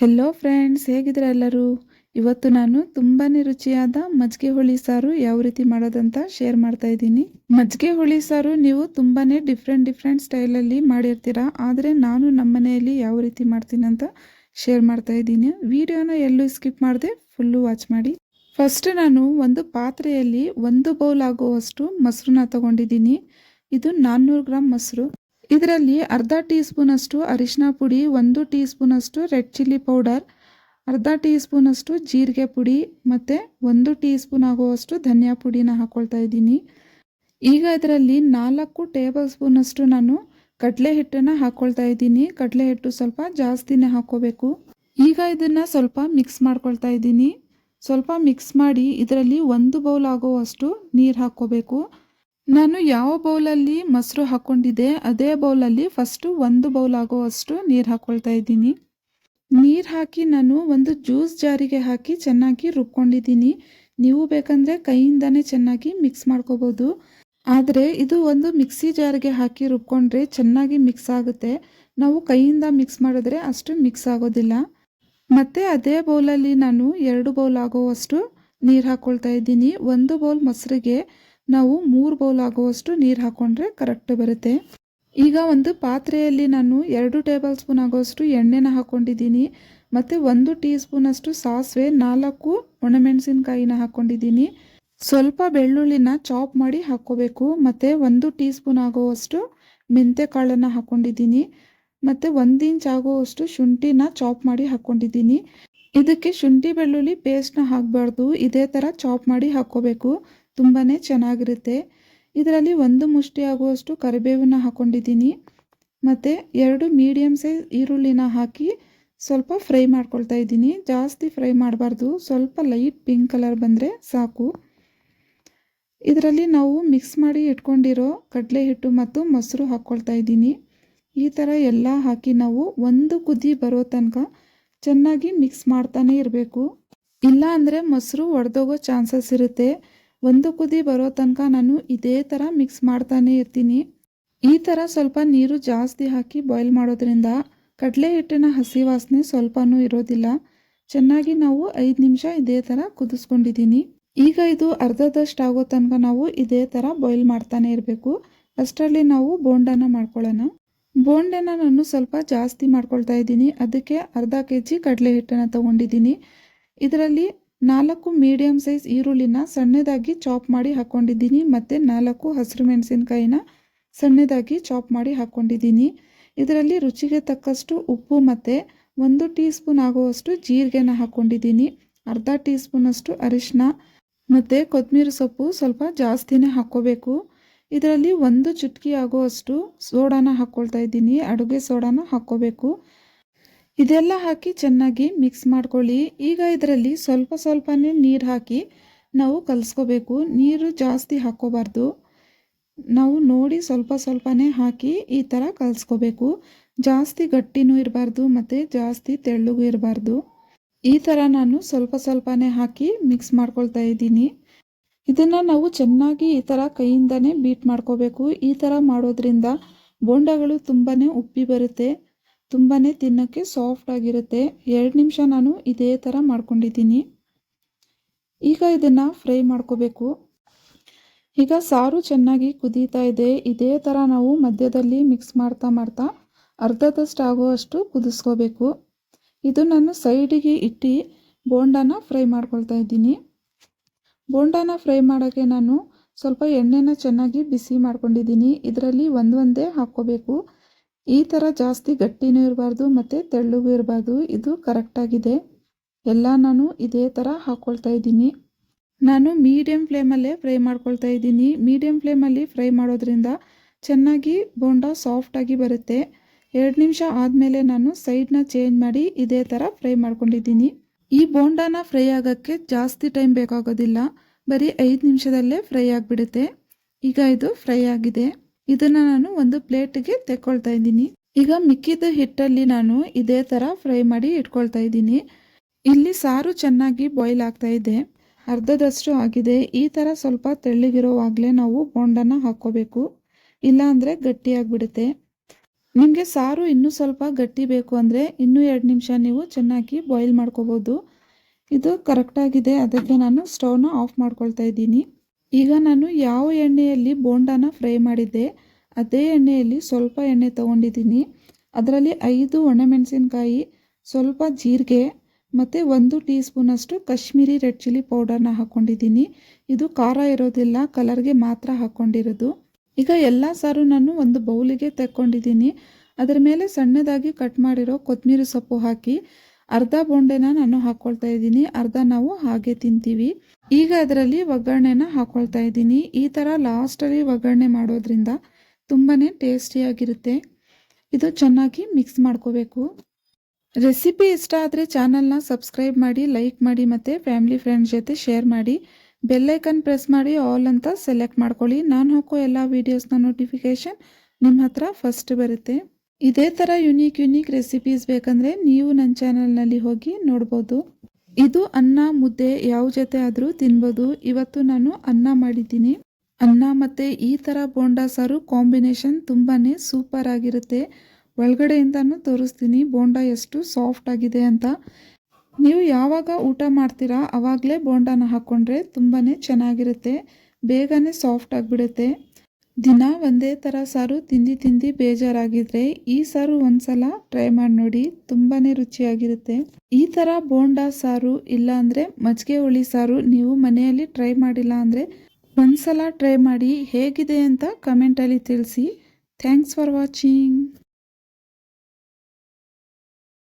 Hello friends ಹೇಗಿದ್ರೆ ಎಲ್ಲರೂ? ಇವತ್ತು ನಾನು ತುಂಬಾ ರುಚಿಯಾದ ಮಜ್ಜಿಗೆ ಹುಳಿ ಸಾರು ಯಾವ ರೀತಿ ಮಾಡೋದಂತ ಶೇರ್ ಮಾಡ್ತಾ ಇದ್ದೀನಿ. ಮಜ್ಜಿಗೆ ಹುಳಿ ಸಾರು ನೀವು ತುಂಬಾ ಡಿಫ್ರೆಂಟ್ ಡಿಫ್ರೆಂಟ್ ಸ್ಟೈಲಲ್ಲಿ ಮಾಡಿರ್ತೀರಾ, ಆದರೆ ನಾನು ನಮ್ಮ ಮನೆಯಲ್ಲಿ ಯಾವ ರೀತಿ ಮಾಡ್ತೀನಿ ಅಂತ ಶೇರ್ ಮಾಡ್ತಾ ಇದ್ದೀನಿ. ವಿಡಿಯೋನ ಎಲ್ಲೂ ಸ್ಕಿಪ್ ಮಾಡದೆ ಫುಲ್ಲು ವಾಚ್ ಮಾಡಿ. ಫಸ್ಟ್ ನಾನು ಒಂದು ಪಾತ್ರೆಯಲ್ಲಿ ಒಂದು ಬೌಲ್ ಆಗುವಷ್ಟು ಮೊಸರನ್ನ ತಗೊಂಡಿದ್ದೀನಿ. ಇದು ನಾನ್ನೂರು ಗ್ರಾಮ್ ಮೊಸರು. ಇದರಲ್ಲಿ ಅರ್ಧ ಟೀ ಸ್ಪೂನಷ್ಟು ಅರಿಶಿನ ಪುಡಿ, ಒಂದು ಟೀ ಸ್ಪೂನಷ್ಟು ರೆಡ್ ಚಿಲ್ಲಿ ಪೌಡರ್, ಅರ್ಧ ಟೀ ಸ್ಪೂನಷ್ಟು ಜೀರಿಗೆ ಪುಡಿ ಮತ್ತು ಒಂದು ಟೀ ಸ್ಪೂನ್ ಆಗುವಷ್ಟು ಧನಿಯಾ ಪುಡಿನ ಹಾಕ್ಕೊಳ್ತಾ ಇದ್ದೀನಿ. ಈಗ ಇದರಲ್ಲಿ ನಾಲ್ಕು ಟೇಬಲ್ ಸ್ಪೂನಷ್ಟು ನಾನು ಕಡಲೆ ಹಿಟ್ಟನ್ನು ಹಾಕ್ಕೊಳ್ತಾ ಇದ್ದೀನಿ. ಕಡಲೆ ಹಿಟ್ಟು ಸ್ವಲ್ಪ ಜಾಸ್ತಿನೇ ಹಾಕ್ಕೋಬೇಕು ಈಗ ಇದನ್ನು ಸ್ವಲ್ಪ ಮಿಕ್ಸ್ ಮಾಡ್ಕೊಳ್ತಾ ಇದ್ದೀನಿ. ಸ್ವಲ್ಪ ಮಿಕ್ಸ್ ಮಾಡಿ ಇದರಲ್ಲಿ ಒಂದು ಬೌಲ್ ಆಗುವಷ್ಟು ನೀರು ಹಾಕ್ಕೋಬೇಕು ನಾನು ಯಾವ ಬೌಲಲ್ಲಿ ಮೊಸರು ಹಾಕ್ಕೊಂಡಿದ್ದೆ ಅದೇ ಬೌಲಲ್ಲಿ ಫಸ್ಟು ಒಂದು ಬೌಲ್ ಆಗುವಷ್ಟು ನೀರು ಹಾಕ್ಕೊಳ್ತಾ ಇದ್ದೀನಿ. ನೀರು ಹಾಕಿ ನಾನು ಒಂದು ಜ್ಯೂಸ್ ಜಾರಿಗೆ ಹಾಕಿ ಚೆನ್ನಾಗಿ ರುಬ್ಕೊಂಡಿದ್ದೀನಿ. ನೀವು ಬೇಕಂದರೆ ಕೈಯಿಂದನೇ ಚೆನ್ನಾಗಿ ಮಿಕ್ಸ್ ಮಾಡ್ಕೋಬೋದು. ಆದರೆ ಇದು ಒಂದು ಮಿಕ್ಸಿ ಜಾರಿಗೆ ಹಾಕಿ ರುಬ್ಕೊಂಡ್ರೆ ಚೆನ್ನಾಗಿ ಮಿಕ್ಸ್ ಆಗುತ್ತೆ. ನಾವು ಕೈಯಿಂದ ಮಿಕ್ಸ್ ಮಾಡಿದ್ರೆ ಅಷ್ಟು ಮಿಕ್ಸ್ ಆಗೋದಿಲ್ಲ. ಮತ್ತು ಅದೇ ಬೌಲಲ್ಲಿ ನಾನು ಎರಡು ಬೌಲ್ ಆಗೋವಷ್ಟು ನೀರು ಹಾಕ್ಕೊಳ್ತಾ ಇದ್ದೀನಿ. ಒಂದು ಬೌಲ್ ಮೊಸರಿಗೆ ನಾವು ಮೂರು ಬೌಲ್ ಆಗುವಷ್ಟು ನೀರು ಹಾಕ್ಕೊಂಡ್ರೆ ಕರೆಕ್ಟ್ ಬರುತ್ತೆ. ಈಗ ಒಂದು ಪಾತ್ರೆಯಲ್ಲಿ ನಾನು ಎರಡು ಟೇಬಲ್ ಸ್ಪೂನ್ ಆಗುವಷ್ಟು ಎಣ್ಣೆನ ಹಾಕ್ಕೊಂಡಿದ್ದೀನಿ ಮತ್ತು ಒಂದು ಟೀ ಸ್ಪೂನಷ್ಟು ಸಾಸಿವೆ, ನಾಲ್ಕು ಒಣಮೆಣಸಿನ್ಕಾಯಿನ ಹಾಕ್ಕೊಂಡಿದ್ದೀನಿ ಸ್ವಲ್ಪ ಬೆಳ್ಳುಳ್ಳಿನ ಚಾಪ್ ಮಾಡಿ ಹಾಕ್ಕೋಬೇಕು. ಮತ್ತು ಒಂದು ಟೀ ಸ್ಪೂನ್ ಆಗುವಷ್ಟು ಮೆಂತ್ಯ ಕಾಳನ್ನು ಹಾಕ್ಕೊಂಡಿದ್ದೀನಿ ಮತ್ತು ಒಂದು ಇಂಚ್ ಆಗುವಷ್ಟು ಶುಂಠಿನ ಚಾಪ್ ಮಾಡಿ ಹಾಕ್ಕೊಂಡಿದ್ದೀನಿ ಇದಕ್ಕೆ ಶುಂಠಿ, ಬೆಳ್ಳುಳ್ಳಿ ಪೇಸ್ಟ್ನ ಹಾಕಬಾರ್ದು. ಇದೇ ಥರ ಚಾಪ್ ಮಾಡಿ ಹಾಕ್ಕೋಬೇಕು. ತುಂಬಾ ಚೆನ್ನಾಗಿರುತ್ತೆ. ಇದರಲ್ಲಿ ಒಂದು ಮುಷ್ಟಿ ಆಗುವಷ್ಟು ಕರಿಬೇವನ್ನ ಹಾಕ್ಕೊಂಡಿದ್ದೀನಿ ಮತ್ತು ಎರಡು ಮೀಡಿಯಮ್ ಸೈಜ್ ಈರುಳ್ಳಿನ ಹಾಕಿ ಸ್ವಲ್ಪ ಫ್ರೈ ಮಾಡ್ಕೊಳ್ತಾ ಇದ್ದೀನಿ. ಜಾಸ್ತಿ ಫ್ರೈ ಮಾಡಬಾರ್ದು. ಸ್ವಲ್ಪ ಲೈಟ್ ಪಿಂಕ್ ಕಲರ್ ಬಂದರೆ ಸಾಕು. ಇದರಲ್ಲಿ ನಾವು ಮಿಕ್ಸ್ ಮಾಡಿ ಇಟ್ಕೊಂಡಿರೋ ಕಡಲೆ ಹಿಟ್ಟು ಮತ್ತು ಮೊಸರು ಹಾಕ್ಕೊಳ್ತಾ ಇದ್ದೀನಿ. ಈ ಥರ ಎಲ್ಲ ಹಾಕಿ ನಾವು ಒಂದು ಕುದಿ ಬರೋ ತನಕ ಚೆನ್ನಾಗಿ ಮಿಕ್ಸ್ ಮಾಡ್ತಾನೆ ಇರಬೇಕು. ಇಲ್ಲ ಅಂದರೆ ಮೊಸರು ಒಡೆದೋಗೋ ಚಾನ್ಸಸ್ ಇರುತ್ತೆ. ಒಂದು ಕುದಿ ಬರೋ ತನಕ ನಾನು ಇದೇ ಥರ ಮಿಕ್ಸ್ ಮಾಡ್ತಾನೆ ಇರ್ತೀನಿ. ಈ ಥರ ಸ್ವಲ್ಪ ನೀರು ಜಾಸ್ತಿ ಹಾಕಿ ಬಾಯ್ಲ್ ಮಾಡೋದ್ರಿಂದ ಕಡಲೆ ಹಿಟ್ಟಿನ ಹಸಿ ವಾಸನೆ ಸ್ವಲ್ಪನೂ ಇರೋದಿಲ್ಲ. ಚೆನ್ನಾಗಿ ನಾವು ಐದು ನಿಮಿಷ ಇದೇ ಥರ ಕುದಿಸ್ಕೊಂಡಿದ್ದೀನಿ. ಈಗ ಇದು ಅರ್ಧದಷ್ಟು ಆಗೋ ತನಕ ನಾವು ಇದೇ ಥರ ಬಾಯ್ಲ್ ಮಾಡ್ತಾನೆ ಇರಬೇಕು. ಅಷ್ಟರಲ್ಲಿ ನಾವು ಬೋಂಡನ ಮಾಡ್ಕೊಳ್ಳೋಣ. ಬೋಂಡನ ನಾನು ಸ್ವಲ್ಪ ಜಾಸ್ತಿ ಮಾಡ್ಕೊಳ್ತಾ ಇದ್ದೀನಿ. ಅದಕ್ಕೆ ಅರ್ಧ ಕೆ ಜಿ ಕಡಲೆ ಹಿಟ್ಟನ್ನು ತೊಗೊಂಡಿದ್ದೀನಿ. ಇದರಲ್ಲಿ ನಾಲ್ಕು ಮೀಡಿಯಮ್ ಸೈಜ್ ಈರುಳ್ಳಿನ ಸಣ್ಣದಾಗಿ ಚಾಪ್ ಮಾಡಿ ಹಾಕ್ಕೊಂಡಿದ್ದೀನಿ ಮತ್ತು ನಾಲ್ಕು ಹಸಿರು ಮೆಣಸಿನ್ಕಾಯಿನ ಸಣ್ಣದಾಗಿ ಚಾಪ್ ಮಾಡಿ ಹಾಕ್ಕೊಂಡಿದ್ದೀನಿ ಇದರಲ್ಲಿ ರುಚಿಗೆ ತಕ್ಕಷ್ಟು ಉಪ್ಪು ಮತ್ತು ಒಂದು ಟೀ ಸ್ಪೂನ್ ಆಗುವಷ್ಟು ಜೀರಿಗೆನ ಹಾಕ್ಕೊಂಡಿದ್ದೀನಿ ಅರ್ಧ ಟೀ ಸ್ಪೂನಷ್ಟು ಅರಿಶಿನ ಮತ್ತು ಕೊತ್ತಂಬರಿ ಸೊಪ್ಪು ಸ್ವಲ್ಪ ಜಾಸ್ತಿನೇ ಹಾಕ್ಕೋಬೇಕು. ಇದರಲ್ಲಿ ಒಂದು ಚುಟ್ಕಿ ಆಗುವಷ್ಟು ಸೋಡಾನ ಹಾಕ್ಕೊಳ್ತಾ ಇದ್ದೀನಿ. ಅಡುಗೆ ಸೋಡಾನ ಹಾಕ್ಕೋಬೇಕು. ಇದೆಲ್ಲ ಹಾಕಿ ಚೆನ್ನಾಗಿ ಮಿಕ್ಸ್ ಮಾಡ್ಕೊಳ್ಳಿ. ಈಗ ಇದರಲ್ಲಿ ಸ್ವಲ್ಪ ಸ್ವಲ್ಪನೇ ನೀರು ಹಾಕಿ ನಾವು ಕಲಿಸ್ಕೋಬೇಕು. ನೀರು ಜಾಸ್ತಿ ಹಾಕ್ಕೋಬಾರ್ದು. ನಾವು ನೋಡಿ ಸ್ವಲ್ಪ ಸ್ವಲ್ಪನೇ ಹಾಕಿ ಈ ಥರ ಕಲಿಸ್ಕೋಬೇಕು. ಜಾಸ್ತಿ ಗಟ್ಟಿನೂ ಇರಬಾರ್ದು ಮತ್ತು ಜಾಸ್ತಿ ತೆಳ್ಳಗೂ ಇರಬಾರ್ದು. ಈ ಥರ ನಾನು ಸ್ವಲ್ಪ ಸ್ವಲ್ಪನೇ ಹಾಕಿ ಮಿಕ್ಸ್ ಮಾಡ್ಕೊಳ್ತಾ ಇದ್ದೀನಿ. ಇದನ್ನು ನಾವು ಚೆನ್ನಾಗಿ ಈ ಥರ ಕೈಯಿಂದನೇ ಬೀಟ್ ಮಾಡ್ಕೋಬೇಕು. ಈ ಥರ ಮಾಡೋದ್ರಿಂದ ಬೋಂಡಗಳು ತುಂಬಾ ಉಪ್ಪಿ ಬರುತ್ತೆ. ತುಂಬಾ ತಿನ್ನೋಕ್ಕೆ ಸಾಫ್ಟ್ ಆಗಿರುತ್ತೆ. ಎರಡು ನಿಮಿಷ ನಾನು ಇದೇ ಥರ ಮಾಡ್ಕೊಂಡಿದ್ದೀನಿ. ಈಗ ಇದನ್ನು ಫ್ರೈ ಮಾಡ್ಕೋಬೇಕು. ಈಗ ಸಾರು ಚೆನ್ನಾಗಿ ಕುದೀತಾ ಇದೆ. ಇದೇ ಥರ ನಾವು ಮಧ್ಯದಲ್ಲಿ ಮಿಕ್ಸ್ ಮಾಡ್ತಾ ಮಾಡ್ತಾ ಅರ್ಧದಷ್ಟು ಆಗುವಷ್ಟು ಕುದಿಸ್ಕೋಬೇಕು. ಇದು ನಾನು ಸೈಡಿಗೆ ಇಟ್ಟು ಬೋಂಡಾನ ಫ್ರೈ ಮಾಡ್ಕೊಳ್ತಾ ಇದ್ದೀನಿ. ಬೋಂಡಾನ ಫ್ರೈ ಮಾಡೋಕ್ಕೆ ನಾನು ಸ್ವಲ್ಪ ಎಣ್ಣೆನ ಚೆನ್ನಾಗಿ ಬಿಸಿ ಮಾಡ್ಕೊಂಡಿದ್ದೀನಿ. ಇದರಲ್ಲಿ ಒಂದೊಂದೇ ಒಂದೇ ಹಾಕ್ಕೋಬೇಕು. ಈ ಥರ ಜಾಸ್ತಿ ಗಟ್ಟಿನೂ ಇರಬಾರ್ದು ಮತ್ತು ತೆಳ್ಳಗೂ ಇರಬಾರ್ದು. ಇದು ಕರೆಕ್ಟಾಗಿದೆ ಎಲ್ಲ ನಾನು ಇದೇ ಥರ ಹಾಕ್ಕೊಳ್ತಾ ಇದ್ದೀನಿ. ನಾನು ಮೀಡಿಯಮ್ ಫ್ಲೇಮಲ್ಲೇ ಫ್ರೈ ಮಾಡ್ಕೊಳ್ತಾ ಇದ್ದೀನಿ. ಮೀಡಿಯಮ್ ಫ್ಲೇಮಲ್ಲಿ ಫ್ರೈ ಮಾಡೋದ್ರಿಂದ ಚೆನ್ನಾಗಿ ಬೋಂಡ ಸಾಫ್ಟಾಗಿ ಬರುತ್ತೆ. ಎರಡು ನಿಮಿಷ ಆದಮೇಲೆ ನಾನು ಸೈಡ್ನ ಚೇಂಜ್ ಮಾಡಿ ಇದೇ ಥರ ಫ್ರೈ ಮಾಡ್ಕೊಂಡಿದ್ದೀನಿ. ಈ ಬೋಂಡಾನ ಫ್ರೈ ಆಗೋಕ್ಕೆ ಜಾಸ್ತಿ ಟೈಮ್ ಬೇಕಾಗೋದಿಲ್ಲ. ಬರೀ ಐದು ನಿಮಿಷದಲ್ಲೇ ಫ್ರೈ ಆಗಿಬಿಡುತ್ತೆ. ಈಗ ಇದು ಫ್ರೈ ಆಗಿದೆ. ಇದನ್ನು ನಾನು ಒಂದು ಪ್ಲೇಟ್ಗೆ ತೆಕ್ಕೊಳ್ತಾ ಇದ್ದೀನಿ. ಈಗ ಮಿಕ್ಕಿದ ಹಿಟ್ಟಲ್ಲಿ ನಾನು ಇದೇ ಥರ ಫ್ರೈ ಮಾಡಿ ಇಟ್ಕೊಳ್ತಾ ಇದ್ದೀನಿ. ಇಲ್ಲಿ ಸಾರು ಚೆನ್ನಾಗಿ ಬಾಯ್ಲ್ ಆಗ್ತಾ ಇದೆ. ಅರ್ಧದಷ್ಟು ಆಗಿದೆ. ಈ ಥರ ಸ್ವಲ್ಪ ತೆಳ್ಳಗಿರೋವಾಗಲೇ ನಾವು ಬೋಂಡನ ಹಾಕ್ಕೋಬೇಕು. ಇಲ್ಲಾಂದರೆ ಗಟ್ಟಿಯಾಗಿಬಿಡುತ್ತೆ ನಿಮಗೆ ಸಾರು ಇನ್ನೂ ಸ್ವಲ್ಪ ಗಟ್ಟಿ ಬೇಕು ಅಂದರೆ ಇನ್ನೂ ಎರಡು ನಿಮಿಷ ನೀವು ಚೆನ್ನಾಗಿ ಬಾಯ್ಲ್ ಮಾಡ್ಕೋಬೋದು. ಇದು ಕರೆಕ್ಟಾಗಿದೆ ಅದಕ್ಕೆ ನಾನು ಸ್ಟವ್ನ ಆಫ್ ಮಾಡ್ಕೊಳ್ತಾ ಇದ್ದೀನಿ. ಈಗ ನಾನು ಯಾವ ಎಣ್ಣೆಯಲ್ಲಿ ಬೋಂಡಾನ ಫ್ರೈ ಮಾಡಿದ್ದೆ, ಅದೇ ಎಣ್ಣೆಯಲ್ಲಿ ಸ್ವಲ್ಪ ಎಣ್ಣೆ ತೊಗೊಂಡಿದ್ದೀನಿ. ಅದರಲ್ಲಿ ಐದು ಒಣಮೆಣಸಿನ್ಕಾಯಿ, ಸ್ವಲ್ಪ ಜೀರಿಗೆ ಮತ್ತು ಒಂದು ಟೀ ಸ್ಪೂನಷ್ಟು ಕಾಶ್ಮೀರಿ ರೆಡ್ ಚಿಲ್ಲಿ ಪೌಡರ್ನ ಹಾಕ್ಕೊಂಡಿದ್ದೀನಿ ಇದು ಖಾರ ಇರೋದಿಲ್ಲ, ಕಲರ್ಗೆ ಮಾತ್ರ ಹಾಕ್ಕೊಂಡಿರೋದು ಈಗ ಎಲ್ಲ ಸಾರು ನಾನು ಒಂದು ಬೌಲಿಗೆ ತೆಕ್ಕೊಂಡಿದ್ದೀನಿ. ಅದರ ಮೇಲೆ ಸಣ್ಣದಾಗಿ ಕಟ್ ಮಾಡಿರೋ ಕೊತ್ತಂಬರಿ ಸೊಪ್ಪು ಹಾಕಿ ಅರ್ಧ ಬೊಂಡೆನ ನಾನು ಹಾಕೊಳ್ತಾ ಇದ್ದೀನಿ, ಅರ್ಧ ನಾವು ಹಾಗೆ ತಿಂತೀವಿ. ಈಗ ಅದರಲ್ಲಿ ಒಗ್ಗರಣೆನ ಹಾಕ್ಕೊಳ್ತಾ ಇದ್ದೀನಿ. ಈ ಥರ ಲಾಸ್ಟಲ್ಲಿ ಒಗ್ಗರಣೆ ಮಾಡೋದ್ರಿಂದ ತುಂಬಾ ಟೇಸ್ಟಿಯಾಗಿರುತ್ತೆ. ಇದು ಚೆನ್ನಾಗಿ ಮಿಕ್ಸ್ ಮಾಡ್ಕೋಬೇಕು. ರೆಸಿಪಿ ಇಷ್ಟ ಆದರೆ ಚಾನಲ್ನ ಸಬ್ಸ್ಕ್ರೈಬ್ ಮಾಡಿ, ಲೈಕ್ ಮಾಡಿ ಮತ್ತು ಫ್ಯಾಮಿಲಿ ಫ್ರೆಂಡ್ಸ್ ಜೊತೆ ಶೇರ್ ಮಾಡಿ. ಬೆಲ್ಲೈಕನ್ ಪ್ರೆಸ್ ಮಾಡಿ ಆಲ್ ಅಂತ ಸೆಲೆಕ್ಟ್ ಮಾಡ್ಕೊಳ್ಳಿ. ನಾನು ಹಾಕೋ ಎಲ್ಲ ವೀಡಿಯೋಸ್ನ ನೋಟಿಫಿಕೇಷನ್ ನಿಮ್ಮ ಹತ್ರ ಫಸ್ಟ್ ಬರುತ್ತೆ. ಇದೇ ಥರ ಯುನೀಕ್ ಯುನೀಕ್ ರೆಸಿಪೀಸ್ ಬೇಕಂದರೆ ನೀವು ನನ್ನ ಚಾನಲ್ನಲ್ಲಿ ಹೋಗಿ ನೋಡ್ಬೋದು. ಇದು ಅನ್ನ, ಮುದ್ದೆ ಯಾವ ಜೊತೆ ಆದರೂ ತಿನ್ಬೋದು. ಇವತ್ತು ನಾನು ಅನ್ನ ಮಾಡಿದ್ದೀನಿ. ಅನ್ನ ಮತ್ತು ಈ ಥರ ಬೋಂಡಾ ಸಾರು ಕಾಂಬಿನೇಷನ್ ತುಂಬಾ ಸೂಪರ್ ಆಗಿರುತ್ತೆ. ಒಳಗಡೆಯಿಂದನೂ ತೋರಿಸ್ತೀನಿ ಬೋಂಡಾ ಎಷ್ಟು ಸಾಫ್ಟ್ ಆಗಿದೆ ಅಂತ. ನೀವು ಯಾವಾಗ ಊಟ ಮಾಡ್ತೀರಾ ಆವಾಗಲೇ ಬೋಂಡಾನ ಹಾಕ್ಕೊಂಡ್ರೆ ತುಂಬಾ ಚೆನ್ನಾಗಿರುತ್ತೆ. ಬೇಗನೆ ಸಾಫ್ಟ್ ಆಗಿಬಿಡುತ್ತೆ. ದಿನ ಒಂದೇ ಥರ ಸಾರು ತಿಂದು ತಿಂದು ಬೇಜಾರಾಗಿದ್ರೆ ಈ ಸಾರು ಒಂದ್ಸಲ ಟ್ರೈ ಮಾಡಿ ನೋಡಿ ತುಂಬಾ ರುಚಿಯಾಗಿರುತ್ತೆ. ಈ ಥರ ಬೋಂಡಾ ಸಾರು ಇಲ್ಲಾಂದರೆ ಮಜ್ಜಿಗೆ ಹುಳಿ ಸಾರು ನೀವು ಮನೆಯಲ್ಲಿ ಟ್ರೈ ಮಾಡಿಲ್ಲ ಅಂದರೆ ಒಂದ್ಸಲ ಟ್ರೈ ಮಾಡಿ ಹೇಗಿದೆ ಅಂತ ಕಮೆಂಟಲ್ಲಿ ತಿಳಿಸಿ. Thanks for watching